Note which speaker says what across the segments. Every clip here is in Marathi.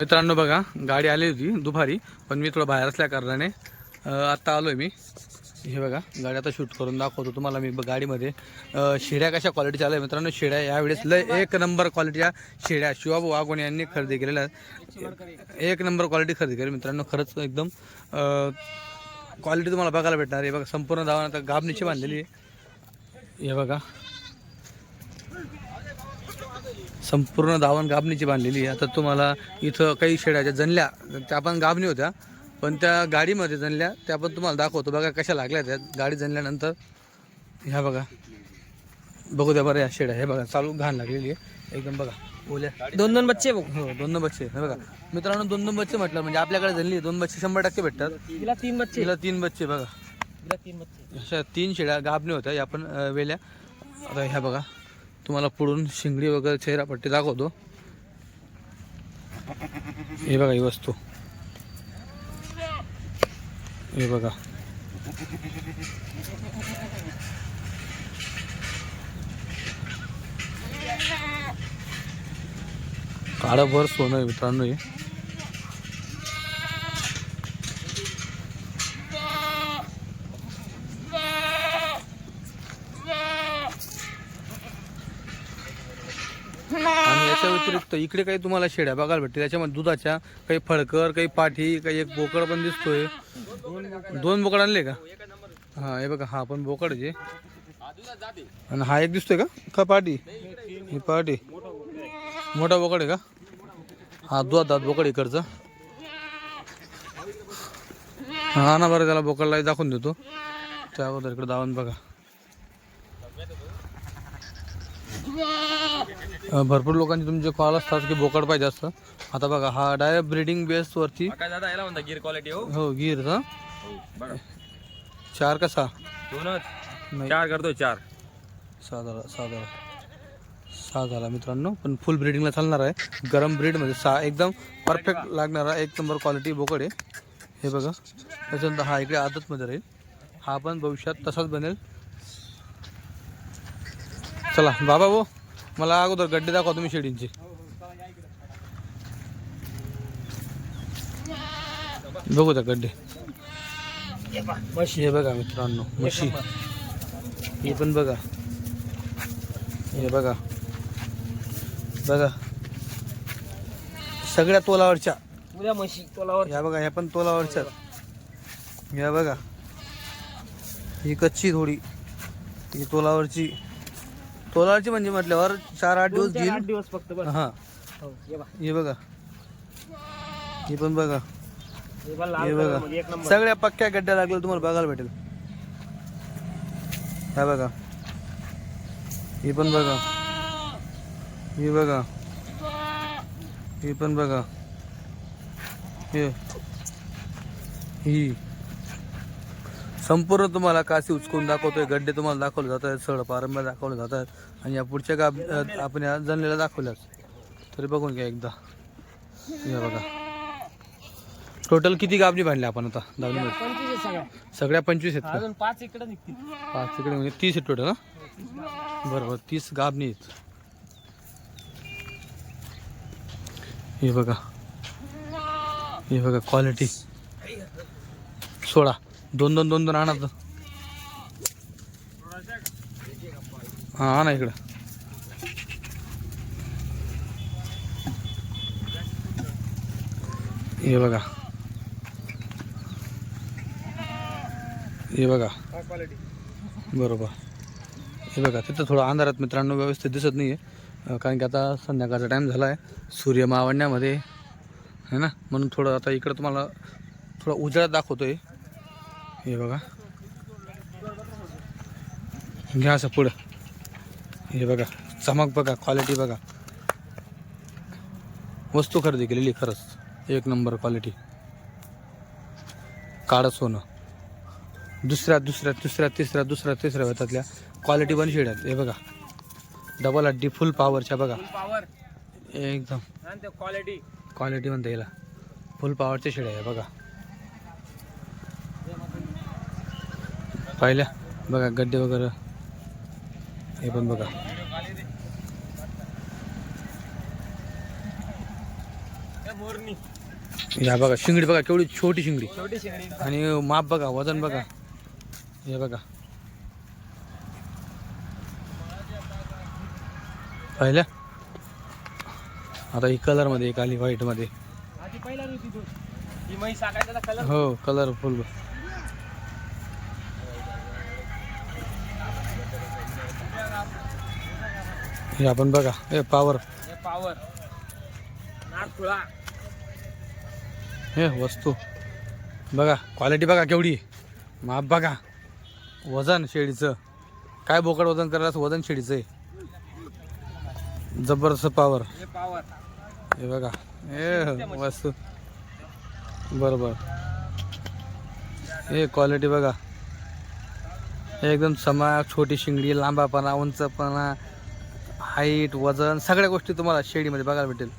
Speaker 1: मित्रांनो बघा गाडी आली होती दुपारी पण मी थोडं बाहेर असल्या कारणाने आत्ता आलो आहे मी. हे बघा गाडी आता शूट करून दाखवतो तुम्हाला मी ब- गाडीमध्ये. शिड्या शेड्या कशा क्वालिटीच्या आल्या मित्रांनो? शेड्या यावेळेस लय एक नंबर क्वालिटीच्या शेड्या. शिवाभाऊ वाघोणे यांनी खरेदी केलेल्या. एक नंबर क्वालिटी खरेदी केली मित्रांनो खरंच एकदम क्वालिटी तुम्हाला बघायला भेटणार. आहे बघा संपूर्ण धावण आता गाबनीची बांधलेली आहे. हे बघा संपूर्ण धावण गाबणीची बांधलेली आहे. आता तुम्हाला इथं काही शेड्याच्या जनल्या त्या पण गाबणी होत्या पण त्या गाडीमध्ये जनल्या त्या पण तुम्हाला दाखवतो. बघा कशा लागल्या त्या. गाडी जनल्यानंतर ह्या बघा. बघू द्या बरं या शेड्या. हे बघा चालू घाण लागलेली आहे. एकदम बघा ओल्या.
Speaker 2: दोन दोन बच्चे बघ.
Speaker 1: हो दोन दोन बच्चे. हे बघा. मित्रांनो दोन दोन बच्चे म्हटलं म्हणजे आपल्याकडे जनली दोन बच्चे शंभर टक्के भेटतात.
Speaker 2: तिला तीन बच्चे.
Speaker 1: तिला तीन बच्चे बघा.
Speaker 2: तिला तीन बच्चे.
Speaker 1: अशा तीन शेळ्या गाभणे होत्या या पण वेल्या. आता ह्या बघा. तुम्हाला पुढून शिंगडी वगैरे चेहरापट्टी दाखवतो. हे बघा ही वस्तू. हे बघा. काळंभर सोनं आहे मित्रांनो हे आणि याच्या व्यतिरिक्त इकडे काही तुम्हाला शेड्या बघायला भेटते त्याच्यामध्ये दुधाच्या काही फळकर काही पाठी काही एक बोकड पण दिसतोय. दोन बोकड आणले का? हा हे बघा हा पण बोकड जे आणि हा एक दिसतोय का? का पाठी? ही पाठी. मोठा बोकड आहे का? हा दुधात दात बोकड इकडचा. हा ना बरं त्याला बोकडला दाखवून देतो. त्या अगोदर इकडे दावून बघा अ, भरपूर लोकांचे तुमचे कॉल असतात की बोकड पाहिजे असतं. आता बघा हा डायरेक्ट ब्रीडिंग बेस वरती.
Speaker 2: काय दादा याला म्हणता गिर क्वालिटी हो?
Speaker 1: हो गिर हा.
Speaker 2: बघा
Speaker 1: चार का सहा
Speaker 2: दोनच चार करतोय चार.
Speaker 1: सहा झाला सहा झाला. सहा झाला मित्रांनो पण फुल ब्रीडिंगला चालणार आहे. गरम ब्रीडमध्ये सहा एकदम परफेक्ट लागणारा एक नंबर क्वालिटी बोकड आहे. हे बघा त्याच्यानंतर हा इकडे आदतमध्ये राहील. हा पण भविष्यात तसाच बनेल. चला बाबा भाऊ मला अगोदर गड्डे दाखवा तुम्ही शेडींचे. बघू त्या गड्डे. म्हशी हे बघा मित्रांनो म्हशी हे पण बघा. हे बघा. बघा. सगळ्या तोलावरच्या.
Speaker 2: उद्या म्हशी तोलावर.
Speaker 1: या बघा ह्या पण तोलावरच्या. या बघा. ही कच्ची थोडी. ही तोलावरची. तोलावरची म्हणजे म्हटल्यावर चार आठ दिवस
Speaker 2: आठ
Speaker 1: घेईल.
Speaker 2: दिवस फक्त बस.
Speaker 1: हा.
Speaker 2: हो.
Speaker 1: हे बघा. हे पण बघा.
Speaker 2: हे बा लाल
Speaker 1: हे
Speaker 2: color
Speaker 1: बघा
Speaker 2: मध्ये एक नंबर.
Speaker 1: सगळ्या पक्क्या गड्ड्या लागल्या तुम्हाला बघायला भेटेल. हा बघा. हे पण बघा. हे बघा. हे पण बघा. हे. ही. संपूर्ण तुम्हाला काशी उचकून दाखवतोय गड्डे तुम्हाला दाखवले जात आहेत सळ पारंब्या दाखवले जात आहेत आणि या पुढच्या गाब आपण या जनलेल्या दाखवल्याच तरी बघून घ्या एकदा. हे बघा. टोटल किती गाबणी बांधल्या आपण आता?
Speaker 2: आहे सगळ्या
Speaker 1: पंचवीस आहेत
Speaker 2: पाच इकडे
Speaker 1: पाच तिकडे म्हणजे तीस आहेत टोटल ना बरोबर तीस गाबणी आहेत. हे बघा. हे बघा क्वालिटी सोळा. दोन दोन दोन दोन आणा तर. हा आणा इकडं. हे बघा. हे बघा. बरोबर. हे बघा तिथं थोडं अंधारात मित्रांनो व्यवस्थित दिसत नाही आहे कारण की आता संध्याकाळचा टाईम झाला आहे सूर्य मावळण्यामध्ये है ना? म्हणून थोडं आता इकडं तुम्हाला थोडं दाखवतो आहे हे बघा. घ्या असं पुढं. हे बघा चमक बघा क्वालिटी बघा. वस्तू खरेदी केलेली खरंच. एक नंबर क्वालिटी काळं सोनं. दुसऱ्या दुसऱ्या तिसऱ्या तिसऱ्या दुसऱ्या तिसऱ्या वेतातल्या क्वालिटी पण शेड आहेत. हे बघा. डबल अड्डी फुल पॉवरच्या बघा.
Speaker 2: पॉवर
Speaker 1: एकदम.
Speaker 2: क्वालिटी
Speaker 1: क्वालिटी म्हणता येईल. फुल पॉवरचे शेड आहे बघा. पाहिल्या. बघा गड्डे वगैरे. हे पण बघा. या बघा शिंगडी बघा केवढी छोटी शिंगडी.
Speaker 2: छोटी शिंगडी
Speaker 1: आणि माप बघा वजन बघा. हे बघा. पाहिलं आता ही कलरमध्ये एक आली व्हाईटमध्ये
Speaker 2: ही
Speaker 1: हो कलरफुल हे आपण बघा हे पावर
Speaker 2: हे पावर
Speaker 1: हे वस्तू. बघा क्वालिटी बघा केवढी. आहे. माप बघा. वजन शेळीचं काय बोकड वजन करायला असं वजन शेळीचं आहे. जबरदस्त पावर
Speaker 2: हे पावर
Speaker 1: हे बघा. हे वस्तू. बरोबर. हे क्वालिटी बघा. हे एकदम समा छोटी शिंगडी लांबापणा उंचपणा हाईट वजन सगळ्या गोष्टी तुम्हाला शेडीमध्ये बघायला भेटेल.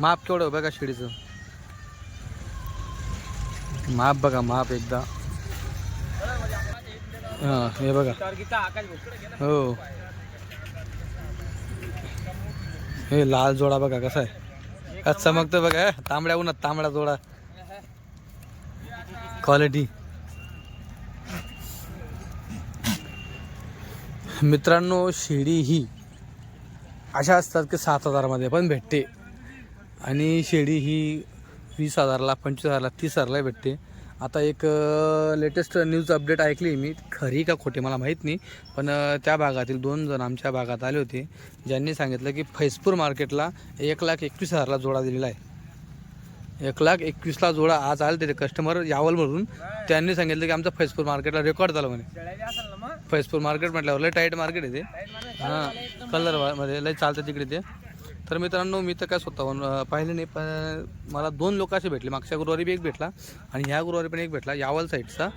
Speaker 1: माप केवढं बघा शेडीचं. माप बघा माप एकदा. हां हे बघा. हो. हे लाल जोडा बघा कसा आहे. आज चमकतो बघा. तांबड्या उन्हात तांबडा जोडा. क्वालिटी मित्रांनो शेळी ही अशा असतात की सात हजारामध्ये पण भेटते. आणि शेळी ही वीस हजारला पंचवीस हजारला तीस हजारला भेटते. आता एक लेटेस्ट न्यूज अपडेट ऐकली मी. खरी का खोटी मला माहीत नाही. पण त्या भागातील दोन जण आमच्या भागात आले होते. ज्यांनी सांगितलं की फैजपूर मार्केटला एक लाख एकवीस हजारला जोडा दिलेला आहे. एक लाख एकवीसला जोडा आज आले ते कस्टमर यावलवरून त्यांनी सांगितलं की आमचं फैजपूर मार्केटला रेकॉर्ड झालं म्हणे. फैजपूर मार्केट म्हटल्यावर लय टाईट मार्केट आहे ते. हां कलरमध्ये लय चालतं तिकडे ते. तर मित्रांनो मी तर काय स्वतःहून अं, पाहिले नाही पण मला दोन लोक असे भेटले. मागच्या गुरुवारी बी एक भेटला आणि ह्या गुरुवारी पण एक भेटला यावल साईडचा.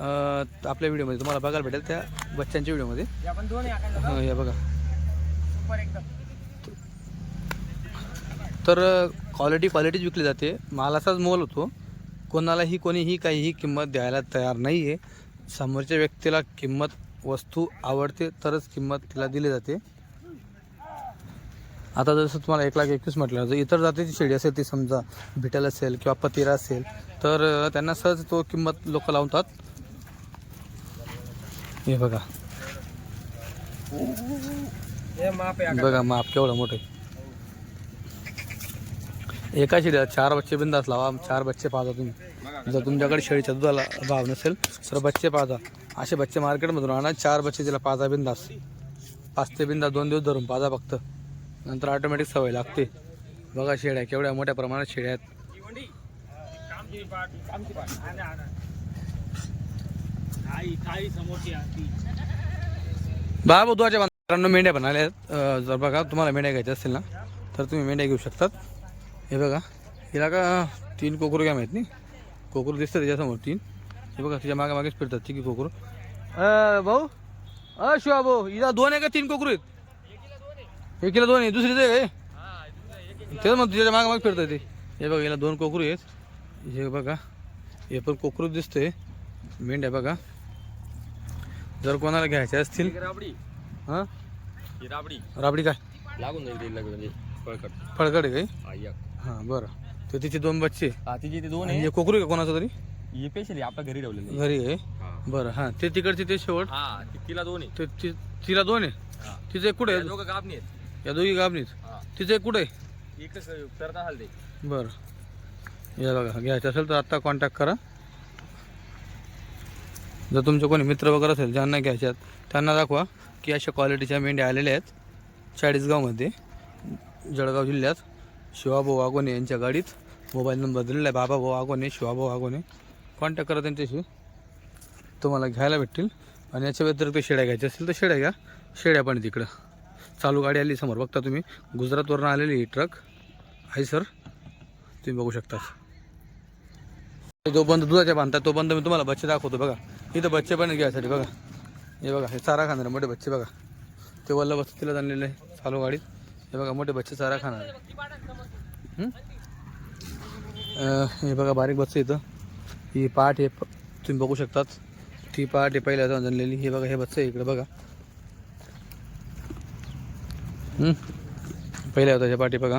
Speaker 1: आपल्या व्हिडिओमध्ये तुम्हाला बघायला भेटेल त्या बच्चांच्या व्हिडिओमध्ये.
Speaker 2: हे
Speaker 1: बघा. तर क्वालिटी क्वालिटीच विकली जाते. मालाचाच मोल होतो. कोणालाही कोणीही काहीही किंमत द्यायला तयार नाही आहे समोरच्या व्यक्तीला किंमत वस्तू आवडते तरच किंमत तिला दिली जाते. आता जसं तुम्हाला एक लाख एकवीस म्हटलं जर इतर जातीची शेळी असेल ती समजा भिटल असेल किंवा पतिरा असेल तर त्यांना सहज तो किंमत लोक लावतात. हे बघा. बघा माप केवढं मोठं आहे. एका शेळीला चार बच्चे बिंदास लावा चार बच्चे पाहता तुम्ही. जर तुमच्याकडे शेळीच्या दुधाला भाव नसेल तर बच्चे पाजा असे बच्चे मार्केटमधून आणा चार बच्चे तिला पाजा बिंदास. पाच ते बिंदास दोन दिवस धरून पाजा फक्त. नंतर ऑटोमॅटिक सवय लागते. बघा शेळ्या केवढ्या मोठ्या प्रमाणात शेळ्या आहेत.
Speaker 2: ही कोंडी
Speaker 1: बाबा दुधाच्या मित्रांनो मेंढ्या पण आल्या आहेत जर बघा तुम्हाला मेंढ्या घ्यायच्या असतील ना तर तुम्ही मेंढ्या घेऊ शकतात. हे बघा हिला का तीन कोकरू घ्या माहीत नाही? कोकरू दिसतं त्याच्यासमोर तीन. हे बघा तिच्यामागे मागेच फिरतात तिघी कोकरू अं, भाऊ? अ शिवा भाऊ हिला दोन आहे का तीन कोकरू आहेत? एकीला दोन आहे दुसरीच आहे काय तेच मग तुझ्या मागे मागे फिरतं ते. हे बघा हिला दोन कोकरू आहेत. हे बघा हे पण कोकरू दिसतंय. मेंढ्या बघा. जर कोणाला घ्यायच्या असतील
Speaker 2: राबडी.
Speaker 1: हां?
Speaker 2: राबडी.
Speaker 1: राबडी काय?
Speaker 2: लागून जाईल म्हणजे फळकट
Speaker 1: फळकड आहे काही
Speaker 2: आय्या
Speaker 1: हां बरं. तर तिचे दोन बच्चे.
Speaker 2: हा तिची ते दोन
Speaker 1: आणि
Speaker 2: आहे.
Speaker 1: हे कोकरू आहे का कोणाचं तरी?
Speaker 2: ही स्पेशली आपल्या घरी ठेवलेली
Speaker 1: घरी आहे. बरं हां ते तिकडचे ते शेवट.
Speaker 2: हा ती- तिला दोन आहे.
Speaker 1: ते ति- तिला दोन आहे?
Speaker 2: हा.
Speaker 1: तिचे कुठे
Speaker 2: त्या
Speaker 1: आहे
Speaker 2: दोघं गाबणी आहेत.
Speaker 1: या दोघी गाबनीत
Speaker 2: हा.
Speaker 1: तिचे कुठे आहे?
Speaker 2: एकच करता
Speaker 1: बरं. या बघा घ्यायचं असेल तर आत्ता कॉन्टॅक्ट करा. जर तुमचे कोणी मित्र वगैरे असेल ज्यांना घ्यायच्यात त्यांना दाखवा की अशा क्वालिटीच्या मेंढ्या आलेल्या आहेत. चाळीसगावमध्ये जळगाव जिल्ह्यात. शिवाभाऊ आगोने यांच्या गाडीत. मोबाईल नंबर दिलेला आहे. बाबाभाऊ आगोने शिवाभाऊ आगोने कॉन्टॅक्ट करा त्यांच्याशी. तुम्हाला घ्यायला भेटतील. आणि याच्या व्यतिरिक्त शेळ्या घ्यायच्या असतील तर शेड्या घ्या. शेळ्या पण तिकडं. चालू गाडी आली समोर. बघता तुम्ही. गुजरातवरून आलेली ही ट्रक आहे सर तुम्ही बघू शकता. जो बंद दुधाच्या बांधतात. तो बंद मी तुम्हाला बच्चे दाखवतो. बघा. इथं बच्चे पण घ्यायसाठी. बघा. हे बघा. हे चारा खाणारे मोठे बच्चे बघा. ते वल्ल बस्ती आणलेले आहे. चालू गाडीत. हे बघा मोठे बच्चे चारा खाणार. हे? बघा बारीक बच्चे इथं. ही पाठ हे तुम्ही बघू शकतात. ती पाठ हे पहिल्या हाताने जनलेली. हे बघा हे बच्चे इकडे बघा. पहिल्या होता हे पाठी बघा.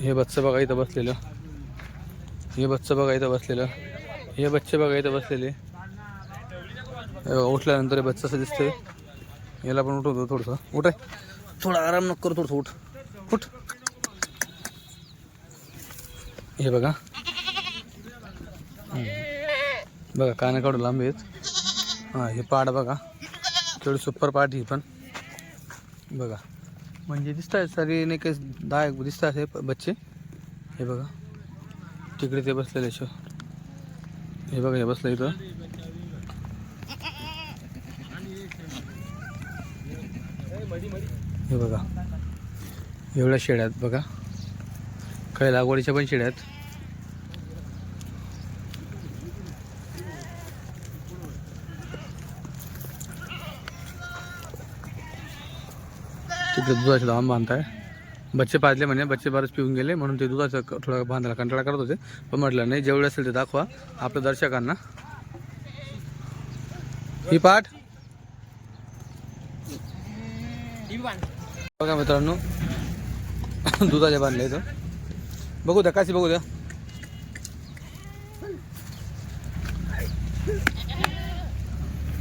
Speaker 1: हे बच्चं बघा इथं बसलेलं. हे बच्चं बघा इथं बसलेलं. हे बच्चे बघा इथं बसलेले. उठल्यानंतर हे बच्चं असं दिसतंय. याला पण उठवतो थोडंसं. उठाय थोडा आराम नको करू थोडं उठ. उठ. हे बघा. बघा काना काढून लांब आहेत. हां हे पाड बघा. तेवढी सुपर पाट ही पण. बघा. म्हणजे दिसत आहे सगळे नाही काही दहा दिसत आहे बच्चे. हे बघा. तिकडे ते बसलेले शो. हे बघा हे बसलं इथं. हे बघा. एवढ्या शेळ्या आहेत बघा. काही लागवडीच्या पण शेळ्या आहेत. तिकडे दुधाचे धाम बांधताय. बच्चे पाजले म्हणे बच्चे बरेच पिऊन गेले म्हणून ते दुधाचं थोडा बांधायला कंटाळा करत होते. पण म्हटलं नाही जेवढे असेल ते दाखवा आपल्या दर्शकांना. ही पाठ. बघा मित्रांनो दुधाचे बांधले इथं. बघू द्या काशी बघू द्या.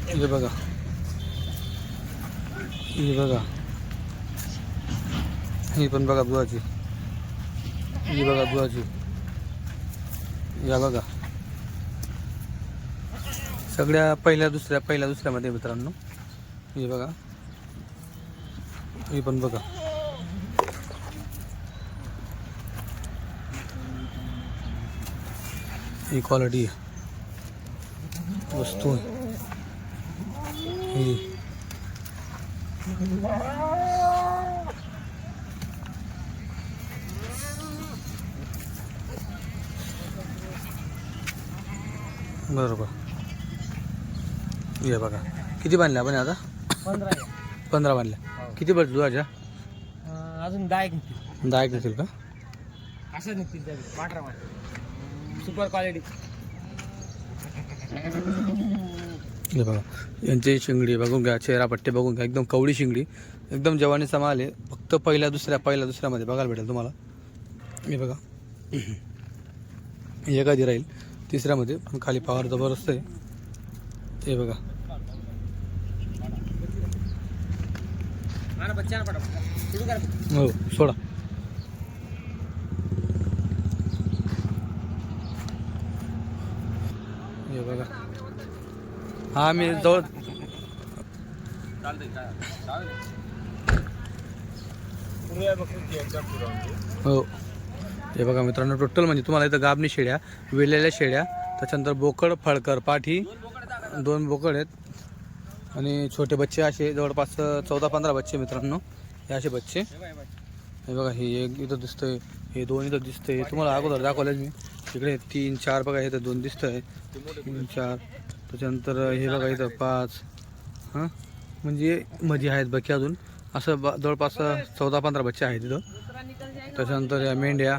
Speaker 1: हे बघा. हे बघा. ही पण बघा बुवाची ही बघा बुवाची या बघा. सगळ्या पहिल्या दुसऱ्या पहिल्या दुसऱ्यामध्ये मित्रांनो. हे बघा. ही पण बघा. ही क्वालिटी आहे. वस्तू आहे. ही. बरोबर. ये बघा. किती बांधल्या आपण आता?
Speaker 3: पंधरा
Speaker 1: बांधल्या. किती बस दुधाच्या?
Speaker 3: अजून दहा एक निघतील.
Speaker 1: दहा एक येतील का?
Speaker 3: असं निघतील त्या वाटरा वाट. सुपर क्वालिटी
Speaker 1: हे बघा यांची शिंगडी बघून घ्या चेहरा पट्टे बघून घ्या एकदम कवडी शिंगडी. एकदम जवानीचा माल आहे फक्त पहिल्या दुसऱ्या पहिल्या दुसऱ्यामध्ये बघायला भेटेल तुम्हाला. हे बघा. कधी राहील तिसऱ्यामध्ये पण खाली पॉवर जबरदस्त आहे. हे बघा
Speaker 3: आणा बच्चा आणा पटापट सुरू करा
Speaker 1: हो सोडा. हे बघा. हा मी जवळ हो. हे बघा मित्रांनो टोटल म्हणजे तुम्हाला इथं गाबणी शेळ्या वेलेल्या शेळ्या त्याच्यानंतर बोकड फळकर पाठी दोन बोकड आहेत. आणि छोटे बच्चे असे जवळपास चौदा पंधरा बच्चे मित्रांनो. हे असे बच्चे. हे बघा हे एक इथं दिसतंय हे दोन इथं दिसतंय. तुम्हाला अगोदर दाखवलं मी. इकडे तीन चार बघा इथं दोन दिसतंय. तीन चार. त्याच्यानंतर हे बघा इथं पाच. हां? म्हणजे मध्ये आहेत बाकी अजून. असं ब जवळपास चौदा पंधरा बच्चे आहेत इथं. त्याच्यानंतर या मेंढ्या.